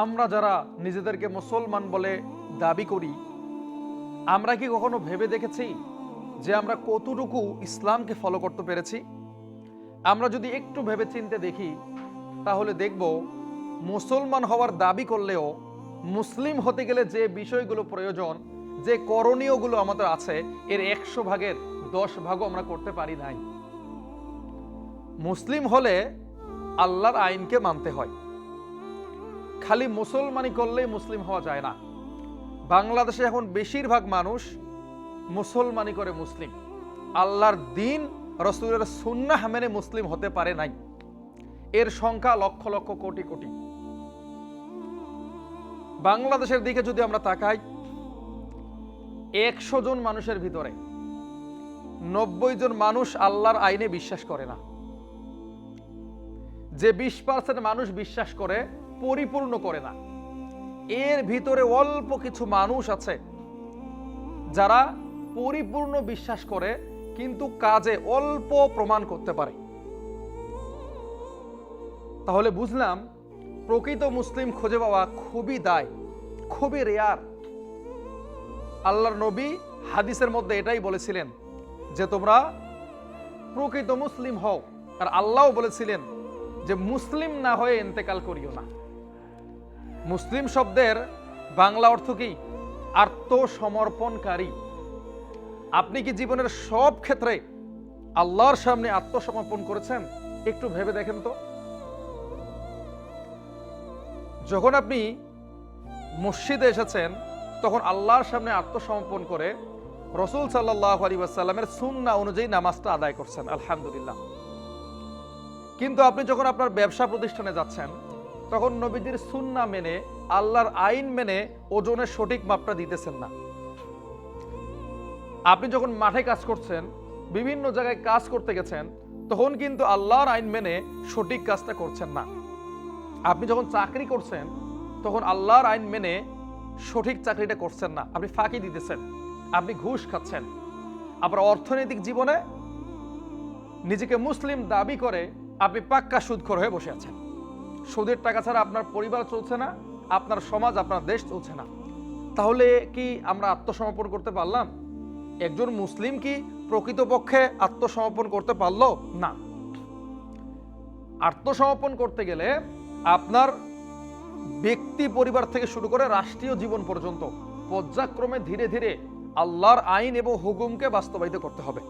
আমরা যারা নিজেদেরকে মুসলমান বলে দাবি করি, আমরা কি কখনো ভেবে দেখেছি যে আমরা কতটুকু ইসলামকে ফলো করতে পেরেছি? আমরা যদি একটু ভেবে চিনতে দেখি, তাহলে দেখব মুসলমান হওয়ার দাবি করলেও মুসলিম হতে গেলে যে বিষয়গুলো প্রয়োজন, যে করণীয়গুলো আমাদের আছে, এর একশো ভাগের দশ ভাগও আমরা করতে পারি নাই। মুসলিম হলে আল্লাহর আইনকে মানতে হয়। খালি মুসলমানি করলেই মুসলিম হওয়া যায় না। বাংলাদেশে এখন বেশিরভাগ মানুষ মুসলমানি করে মুসলিম। আল্লাহর দিন রসুলের সুন্নাহ মেনে মুসলিম হতে পারে নাই। এর সংখ্যা লক্ষ লক্ষ কোটি কোটি। বাংলাদেশের দিকে যদি আমরা তাকাই, একশো জন মানুষের ভিতরে নব্বই জন মানুষ আল্লাহর আইনে বিশ্বাস করে না। যে বিশ পার্সেন্ট মানুষ বিশ্বাস করে পরিপূর্ণ করে না। এর ভিতরে অল্প কিছু মানুষ আছে যারা পরিপূর্ণ বিশ্বাস করে, কিন্তু কাজে অল্প প্রমাণ করতে পারে। তাহলে বুঝলাম, প্রকৃত মুসলিম খুঁজে পাওয়া খুবই দায়, খুবই রেয়ার। আল্লাহর নবী হাদিসের মধ্যে এটাই বলেছিলেন যে, তোমরা প্রকৃত মুসলিম হও। আর আল্লাহও বলেছিলেন যে, মুসলিম না হয়ে ইন্তেকাল করিও না। মুসলিম শব্দের বাংলা অর্থ কি? আত্মসমর্পণকারী। আপনি কি জীবনের সব ক্ষেত্রে আল্লাহর সামনে আত্মসমর্পণ করেছেন? একটু ভেবে দেখেন তো। যখন আপনি মসজিদে এসেছেন, তখন আল্লাহর সামনে আত্মসমর্পণ করে রসুল সাল্লাহ আলী সুন্না অনুযায়ী নামাজটা আদায় করছেন, আলহামদুলিল্লাহ। কিন্তু আপনি যখন আপনার ব্যবসা প্রতিষ্ঠানে যাচ্ছেন তখন নবীজির সুন্না মেনে, আল্লাহর আইন মেনে ওজনের সঠিক মাপটা দিতেছেন না। আপনি যখন মাঠে কাজ করছেন, বিভিন্ন জায়গায় কাজ করতে গেছেন, তখন কিন্তু আল্লাহর আইন মেনে সঠিক কাজটা করছেন না। আপনি যখন চাকরি করছেন, তখন আল্লাহর আইন মেনে সঠিক চাকরিটা করছেন না। আপনি ফাঁকি দিতেছেন, আপনি ঘুষ খাচ্ছেন। আবার অর্থনৈতিক জীবনে নিজেকে মুসলিম দাবি করে আপনি পাক্কা সুদখোর হয়ে বসে আছেন। সুদের টাকা ছাড়া আপনার পরিবার চলছে না, আপনার সমাজ, আপনার দেশ চলছে না। তাহলে কি আমরা আত্মসমর্পণ করতে পারলাম? একজন মুসলিম কি প্রকৃতপক্ষে আত্মসমর্পণ করতে পারল? না। আত্মসমর্পণ করতে গেলে আপনার ব্যক্তি পরিবার থেকে শুরু করে রাষ্ট্রীয় জীবন পর্যন্ত পর্যায়ক্রমে ধীরে ধীরে আল্লাহর আইন এবং হুকুমকে বাস্তবায়িত করতে হবে।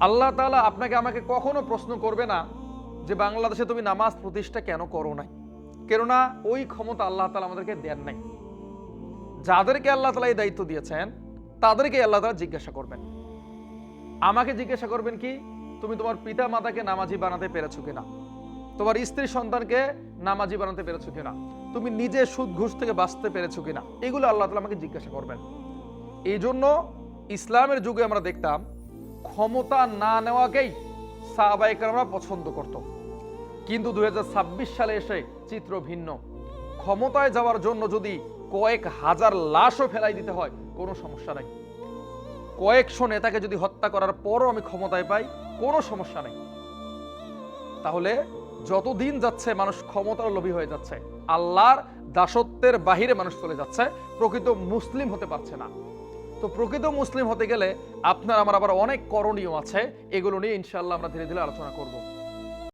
আল্লাহ তালা আপনাকে আমাকে কখনো প্রশ্ন করবে না যে বাংলাদেশে তুমি নামাজ প্রতিষ্ঠা কেন করো নাই? কেননা ওই ক্ষমতা আল্লাহ তালা আমাদেরকে দেন নাই। যাদেরকে আল্লাহ তালা এই দায়িত্ব দিয়েছেন, তাদেরকে আল্লাহ তাআলা জিজ্ঞাসা করবেন। আমাকে জিজ্ঞাসা করবেন কি, তুমি তোমার পিতা মাতাকে নামাজি বানাতে পেরেছ কিনা? তোমার স্ত্রী সন্তানকে নামাজি বানাতে পেরেছ কিনা? তুমি নিজে সুদ ঘুষ থেকে বাঁচতে পেরেছ কিনা? এগুলো আল্লাহ তালা আমাকে জিজ্ঞাসা করবেন। এই জন্য ইসলামের যুগে আমরা দেখতাম, ক্ষমতা না নেওয়াকেই সাহাবাইকাররা পছন্দ করত। কিন্তু দুই সালে এসে চিত্র ভিন্ন। ক্ষমতায় যাওয়ার জন্য যদি কয়েক হাজার লাশও ফেলাই দিতে হয়, কোনো সমস্যা নাই। কয়েকশো নেতাকে যদি হত্যা করার পরও আমি ক্ষমতায় পাই, কোনো সমস্যা নেই। তাহলে যতদিন যাচ্ছে মানুষ ক্ষমতার লোভী হয়ে যাচ্ছে, আল্লাহর দাসত্বের বাহিরে মানুষ চলে যাচ্ছে, প্রকৃত মুসলিম হতে পারছে না। তো প্রকৃত মুসলিম হতে গেলে আপনার, আমার আবার অনেক করণীয় আছে। এগুলো নিয়ে ইনশাল্লাহ আমরা ধীরে ধীরে আলোচনা করব।